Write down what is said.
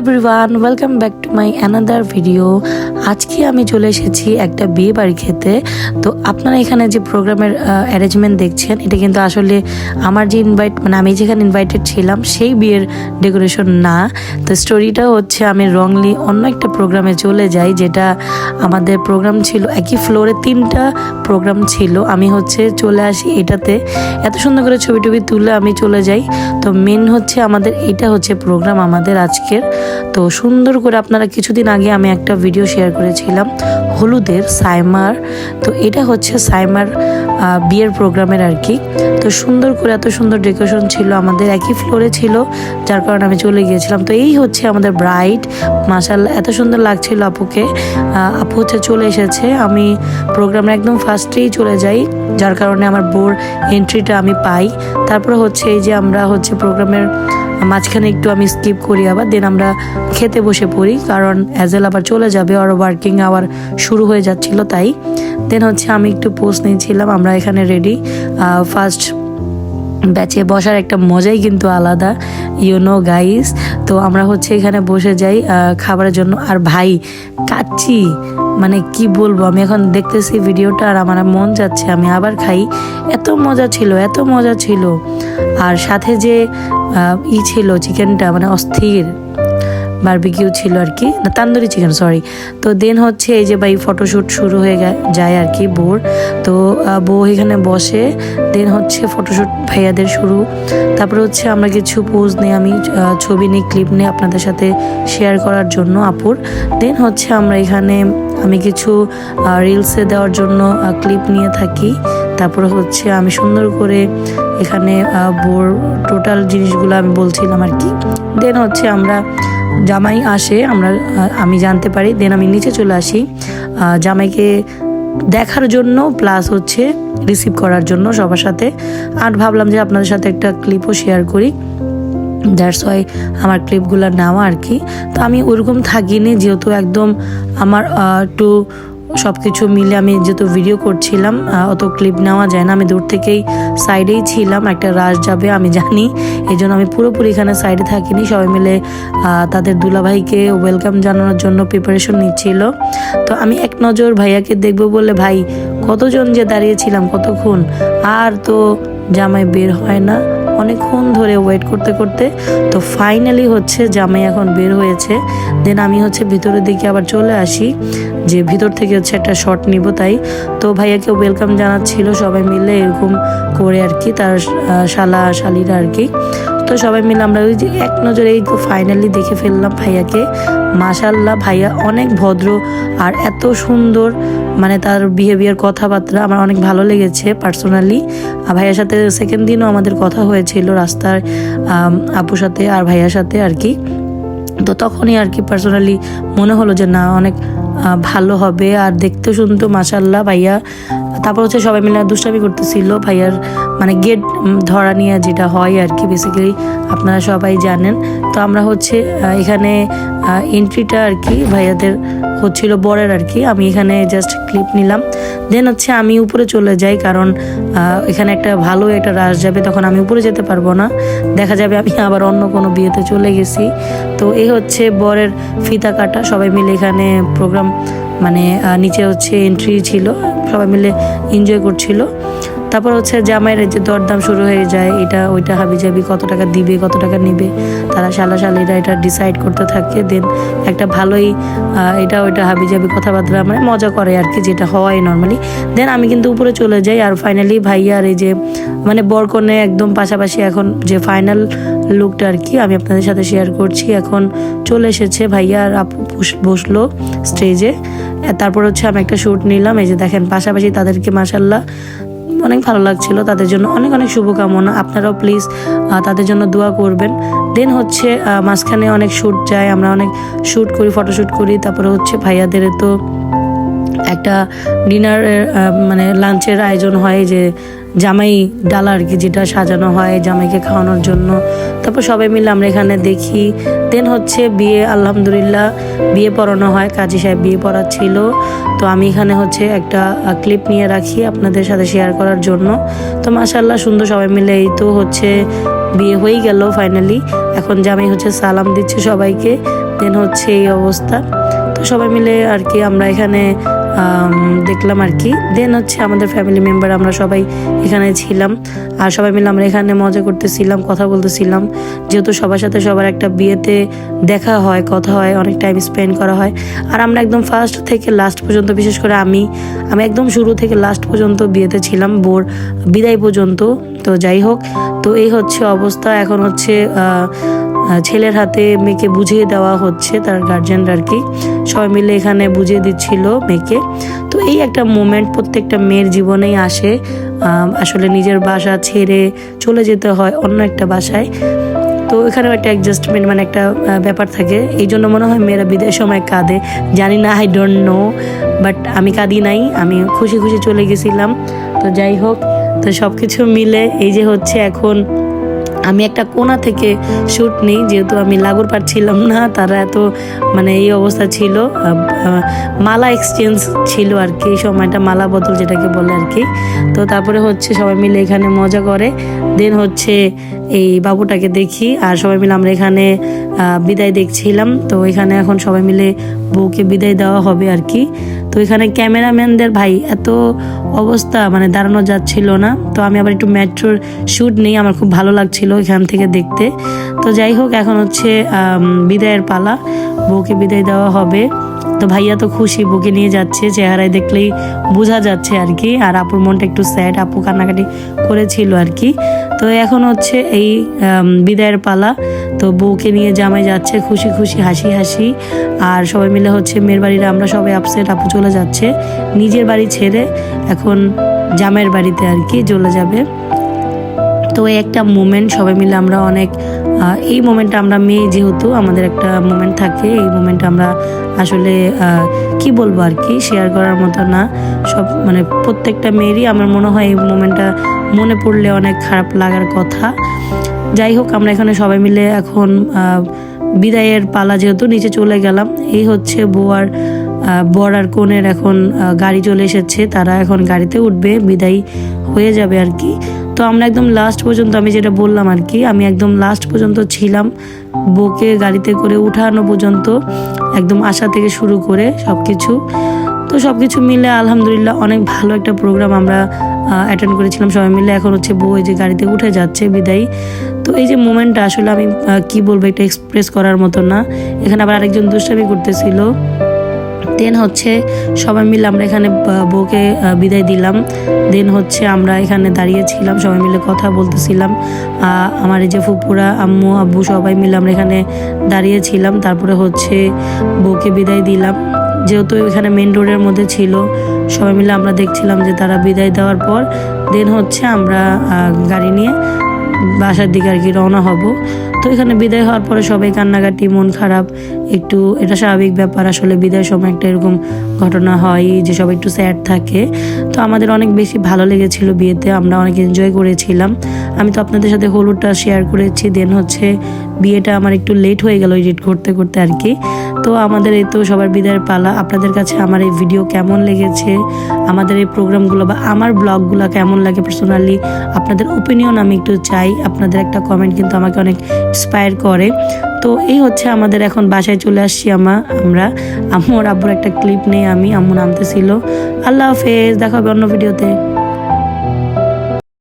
everyone welcome back to my another video আজকে আমি চলে এসেছি একটা বিয়ে বাড়ি খেতে। তো আপনারা এখানে যে প্রোগ্রামের অ্যারেঞ্জমেন্ট দেখছেন, এটা কিন্তু আসলে আমার যে ইনভাইট মানে আমি যেখানে ইনভাইটেড ছিলাম, সেই বিয়ের ডেকোরেশন না। তো স্টোরিটা হচ্ছে, আমি রংলি অন্য একটা প্রোগ্রামে চলে যাই, যেটা আমাদের প্রোগ্রাম ছিল, একই ফ্লোরে তিনটা প্রোগ্রাম ছিল। আমি হচ্ছে চলে আসি এটাতে। এত সুন্দর করে ছবি টবি তুলে আমি চলে যাই। তো মেন হচ্ছে আমাদের, এটা হচ্ছে প্রোগ্রাম আমাদের আজকের। তো সুন্দর করে আপনারা কিছুদিন আগে আমি একটা ভিডিও শেয়ার করেছিলাম, হলুদের সাইমার। তো এটা হচ্ছে সাইমার বিয়ের প্রোগ্রামের আর কি। তো সুন্দর করে এত সুন্দর ডেকোরেশন ছিল, আমাদের একই ফ্লোরে ছিল, যার কারণে আমি চলে গিয়েছিলাম। তো এই হচ্ছে আমাদের ব্রাইট মাসাল এত সুন্দর লাগছিল আপুকে। আপু হচ্ছে চলে এসেছে। আমি প্রোগ্রামে একদম ফার্স্টেই চলে যাই, যার কারণে আমার বোর এন্ট্রিটা আমি পাই। তারপরে হচ্ছে এই যে আমরা হচ্ছে প্রোগ্রামের মাঝখানে একটু আমি স্কিপ করি আবার দেন আমরা খেতে বসে পড়ি, কারণ অ্যাজেল আবার চলে যাবে আর ওয়ার্কিং আওয়ার শুরু হয়ে যাচ্ছিল তাই। দেন হচ্ছে আমি একটু পোস্ট নিয়েছিলাম, আমরা এখানে রেডি ফার্স্ট ব্যাচে বসার একটা মজাই কিন্তু আলাদা ইউনো গাইস তো আমরা হচ্ছে এখানে বসে যাই খাবারের জন্য। আর ভাই, কাচ্চি মানে কি বলব, আমি এখন দেখতেছি ভিডিওটা আর আমার মন যাচ্ছে, আমি আবার খাই। এত মজা ছিল, এত মজা ছিল। আর সাথে যে ই ছিল চিকেনটা মানে অস্থির। বারবিকিউ ছিল আর কি, না, তান্দুরি চিকেন সরি তো দেন হচ্ছে এই যে ভাই ফটোশ্যুট শুরু হয়ে যায় আর কি বোর। তো বউ এখানে বসে দেন হচ্ছে ফটোশ্যুট ভাইয়াদের শুরু। তারপরে হচ্ছে আমরা কিছু পোজ নিয়ে আমি ছবি নিয়ে ক্লিপ নিয়ে আপনাদের সাথে শেয়ার করার জন্য আপুর। দেন হচ্ছে আমরা এখানে আমি কিছু রিলসে দেওয়ার জন্য ক্লিপ নিয়ে থাকি। তারপরে হচ্ছে আমি সুন্দর করে এখানে বোর টোটাল জিনিসগুলো আমি বলছিলাম আর কি। দেন হচ্ছে আমরা জামাই আসে, আমরা আমি জানতে পারি দেন আমি নিচে চলে আসি। জামাইকে দেখার জন্য প্লাস হচ্ছে রিসিভ করার জন্য সবার সাথে। আর ভাবলাম যে আপনাদের সাথে একটা ক্লিপও শেয়ার করি। দ্যাটস ওয়াই আমার ক্লিপগুলো নেওয়া আর কি। তো আমি ওরকম থাকিনি, যেহেতু একদম আমার একটু সব কিছু মিলে আমি যেহেতু ভিডিও করছিলাম অত ক্লিপ নেওয়া যায় না, আমি দূর থেকেই সাইডেই ছিলাম, একটা রাশ যাবে, আমি জানি। এই জন্য আমি পুরোপুরি এখানে সাইডে থাকিনি, সবাই মিলে তাদের দুলাভাইকে ওয়েলকাম জানানোর জন্য প্রিপারেশন নিচ্ছিল। তো আমি এক নজর ভাইয়াকে দেখব বলে, ভাই, কতজন যে দাঁড়িয়েছিলাম কতক্ষণ? আর তো জামাই বের হয় না। অনেকক্ষণ ধরে ওয়েট করতে করতে তো ফাইনালি হচ্ছে জামাই এখন বের হয়েছে। দেন আমি হচ্ছে ভিতরের দিকে আবার চলে আসি, যে ভিতর থেকে হচ্ছে একটা শট নিব তাই। তো ভাইয়াকে ওয়েলকাম জানাচ্ছিল সবাই মিলে এরকম করে আর কি, তার শালা, শালিরা আর কি। তো সবাই মিলে আমরা ওই যে এক নজরে এই তো ফাইনালি দেখে ফেললাম ভাইয়াকে। মাশাল্লাহ ভাইয়া অনেক ভদ্র আর এত সুন্দর মানে তার বিহেভিয়ার কথাবার্তা আমার অনেক ভালো লেগেছে পার্সোনালি ভাইয়ার সাথে সেকেন্ড দিনও আমাদের কথা হয়েছিল রাস্তার আপুর সাথে আর ভাইয়ার সাথে আর কি। তো তখনই আর কি পার্সোনালি মনে হলো যে না, অনেক ভালো হবে। আর দেখতে শুনতো মাসাল্লাহ ভাইয়া। তারপর হচ্ছে সবাই মিলে দুষ্টামি করতেছিল। ভাইয়ার মানে গেট ধরা নিয়ে যেটা হয় আর কি বেসিক্যালি আপনারা সবাই জানেন। তো আমরা হচ্ছে এখানে এন্ট্রিটা আর কি ভাইয়াদের হচ্ছিল বরের আর কি। আমি এখানে জাস্ট ক্লিপ নিলাম। দেন হচ্ছে আমি উপরে চলে যাই কারণ এখানে একটা ভালো একটা রাশ যাবে, তখন আমি উপরে যেতে পারব না। দেখা যাবে আমি আবার অন্য কোনো বিয়েতে চলে গেছি। তো এই হচ্ছে বরের ফিতা কাটা। সবাই মিলে এখানে প্রোগ্রাম মানে নিচে হচ্ছে এন্ট্রি ছিল। সবাই মিলে এনজয় করছিল। তারপর হচ্ছে জামাইয়ের যে দরদাম শুরু হয়ে যায়, এটা ওইটা হাবি যাবি কত টাকা দিবে, কত টাকা নিবে, তারা শালা শালিরা এটা ডিসাইড করতে থাকে দেন একটা ভালোই এটা ওইটা হাবি যাবি কথাবার্তা মানে মজা করে আর কি, যেটা হয় নর্মালি দেন আমি কিন্তু উপরে চলে যাই আর ফাইনালি ভাইয়ার এই যে মানে বরকনে একদম পাশাপাশি এখন যে ফাইনাল লুকটা আর কি আমি আপনাদের সাথে শেয়ার করছি, এখন চলে এসেছে ভাইয়া আর আপু বস- বসল স্টেজে তারপর হচ্ছে আমি একটা শ্যুট নিলাম, এই যে দেখেন পাশাপাশি তাদেরকে মাসাল্লাহ অনেক ভালো লাগছিল। তাদের জন্য অনেক অনেক শুভকামনা। আপনারাও প্লিজ তাদের জন্য দোয়া করবেন। দেন হচ্ছে মাঝখানে অনেক শ্যুট যায়। আমরা অনেক শ্যুট করি ফটোশ্যুট করি। তারপরে হচ্ছে ভাইয়াদের তো একটা ডিনারের মানে লাঞ্চের আয়োজন হয় যে জামাই ডালা আর কি যেটা সাজানো হয় জামাইকে খাওয়ানোর জন্য। তারপর সবাই মিলে আমরা এখানে দেখি। দেন হচ্ছে বিয়ে, আলহামদুলিল্লাহ বিয়ে পড়ানো হয়, কাজী সাহেব বিয়ে পড়াচ্ছিল। তো আমি এখানে হচ্ছে একটা ক্লিপ নিয়ে রাখি আপনাদের সাথে শেয়ার করার জন্য। তো মাসাল্লাহ সুন্দর সবাই মিলে এই তো হচ্ছে বিয়ে হয়ে গেল ফাইনালি এখন জামাই হচ্ছে সালাম দিচ্ছে সবাইকে। দেন হচ্ছে এই অবস্থা। তো সবাই মিলে আর কি আমরা এখানে দেখলাম আর কি। দেন হচ্ছে আমাদের ফ্যামিলি মেম্বার আমরা সবাই এখানে ছিলাম। আর সবাই মিলে আমরা এখানে মজা করতেছিলাম, কথা বলতেছিলাম। যেহেতু সবার সাথে সবার একটা বিয়েতে দেখা হয়, কথা হয়, অনেক টাইম স্পেন্ড করা হয়। আর আমরা একদম ফার্স্ট থেকে লাস্ট পর্যন্ত, বিশেষ করে আমি আমি একদম শুরু থেকে লাস্ট পর্যন্ত বিয়েতে ছিলাম বোর বিদায় পর্যন্ত। তো যাই হোক, তো এই হচ্ছে অবস্থা। এখন হচ্ছে ছেলের হাতে মেয়েকে বুঝিয়ে দেওয়া হচ্ছে, তার গার্জেনরা আর কি। সবাই মিলে এখানে বুঝিয়ে দিচ্ছিল মেয়েকে। তো এই একটা মোমেন্ট প্রত্যেকটা মেয়ের জীবনেই আসে। আসলে নিজের বাসা ছেড়ে চলে যেতে হয় অন্য একটা বাসায়। তো এখানেও একটা অ্যাডজাস্টমেন্ট মানে একটা ব্যাপার থাকে। এই জন্য মনে হয় মেয়েরা বিদায়ের সময় কাঁদে। জানি না আই ডোন্ট নো বাট আমি কাঁদি নাই। আমি খুশি খুশি চলে গেছিলাম। তো যাই হোক তো সব কিছু মিলে এই যে হচ্ছে এখন আমি একটা কোনা থেকে শ্যুট নিই, যেহেতু আমি লাগুর পাচ্ছিলাম না, তারা এত মানে এই অবস্থা ছিল। মালা এক্সচেঞ্জ ছিল আর কি সময়টা মালা বদল যেটাকে বলে আর কি। তো তারপরে হচ্ছে সবাই মিলে এখানে মজা করে। দেন হচ্ছে এই বাবুটাকে দেখি, আর সবাই মিলে আমরা এখানে বিদায় দেখছিলাম। তো এখানে এখন সবাই মিলে বউকে বিদায় দেওয়া হবে আর কি। তো এখানে ক্যামেরাম্যানদের ভাই, এত অবস্থা মানে দাঁড়ানো যাচ্ছিল না। তো আমি আবার একটু মেট্রোর শ্যুট নেই, আমার খুব ভালো লাগছিল এখান থেকে দেখতে। তো যাই হোক, এখন হচ্ছে বিদায়ের পালা, বউকে বিদায় দেওয়া হবে। তো ভাইয়া তো খুশি, বউকে নিয়ে যাচ্ছে, চেহারায় দেখলেই বোঝা যাচ্ছে আর কি। আর আপুর মনটা একটু স্যাড আপু কান্নাকাটি করেছিল আর কি। তো এখন হচ্ছে এই বিদায়ের পালা। তো বউকে নিয়ে জামাই যাচ্ছে, খুশি খুশি, হাসি হাসি। আর সবাই মিলে হচ্ছে মেয়ের বাড়ির, আমরা সবাই আপসেট আপু চলে যাচ্ছে। নিজের বাড়ি ছেড়ে এখন জামাইয়ের বাড়িতে আর কি চলে যাবে। তো একটা মোমেন্ট সবাই মিলে আমরা অনেক এই মোমেন্টটা আমরা মেয়ে যেহেতু, আমাদের একটা মোমেন্ট থাকে। এই মোমেন্ট আমরা আসলে কি বলব আর কি শেয়ার করার মতো না। সব মানে প্রত্যেকটা মেয়েরই আমার মনে হয় এই মোমেন্টটা মনে পড়লে অনেক খারাপ লাগার কথা। যাই হোক, আমরা এখানে সবাই মিলে এখন বিদায়ের পালা যেহেতু নিচে চলে গেলাম, এই হচ্ছে বোয়ার বর আর কনের এখন গাড়ি চলে এসেছে, তারা এখন গাড়িতে উঠবে, বিদায়ী হয়ে যাবে আর কি। তো আমরা একদম লাস্ট পর্যন্ত, আমি যেটা বললাম আর কি, আমি একদম লাস্ট পর্যন্ত ছিলাম, বউকে গাড়িতে করে উঠানো পর্যন্ত, একদম আসা থেকে শুরু করে সব কিছু তো সব কিছু মিলে আলহামদুলিল্লাহ, অনেক ভালো একটা প্রোগ্রাম আমরা অ্যাটেন্ড করেছিলাম সবাই মিলে। এখন হচ্ছে বউ এই যে গাড়িতে উঠে যাচ্ছে, বিদায়ী। তো এই যে মোমেন্টটা আসলে আমি কি বলব, এটা এক্সপ্রেস করার মতো না। এখানে আবার আরেকজন দুষ্টামি করতেছিল। দেন হচ্ছে সবাই মিলে আমরা এখানে বউকে বিদায় দিলাম। দেন হচ্ছে আমরা এখানে দাঁড়িয়েছিলাম সবাই মিলে কথা বলতেছিলাম। আমার এই যে ফুপুরা, আম্মু, আব্বু সবাই মিলে আমরা এখানে দাঁড়িয়েছিলাম তারপরে হচ্ছে বউকে বিদায় দিলাম। যেহেতু এখানে মেন রোডের মধ্যে ছিল, সবাই মিলে আমরা দেখছিলাম যে তারা বিদায় দেওয়ার পর দেন হচ্ছে আমরা গাড়ি নিয়ে বাসার দিকে আর কি রওনা হব। তো এখানে বিদায় হওয়ার পরে সবাই কান্নাকাটি, মন খারাপ, একটু, এটা স্বাভাবিক ব্যাপার আসলে বিদায়ের সময় একটা এরকম ঘটনা হয় যে সবাই একটু স্যাড থাকে। তো আমাদের অনেক বেশি ভালো লেগেছিল বিয়েতে, আমরা অনেক এনজয় করেছিলাম। আমি তো আপনাদের সাথে হলুদটা শেয়ার করেছি দেন হচ্ছে বিয়েটা আমার একটু লেট হয়ে গেল এডিট করতে করতে আর কি। তো আমাদের এই তো সবার বিদায়ের পালা। আপনাদের কাছে আমার এই ভিডিও কেমন লেগেছে? আমাদের এই প্রোগ্রামগুলো বা আমার ব্লগগুলো কেমন লাগে পার্সোনালি আপনাদের ওপিনিয়ন আমি একটু চাই। আপনাদের একটা কমেন্ট কিন্তু আমাকে অনেক ইন্সপায়ার করে। তো এই হচ্ছে আমাদের এখন বাসায় চলে আসছি আমা, আমরা। আম্মুর আব্বুর একটা ক্লিপ নেই আমি আম্মু নামতেছিল। আল্লাহ হাফেজ, দেখা হবে অন্য ভিডিওতে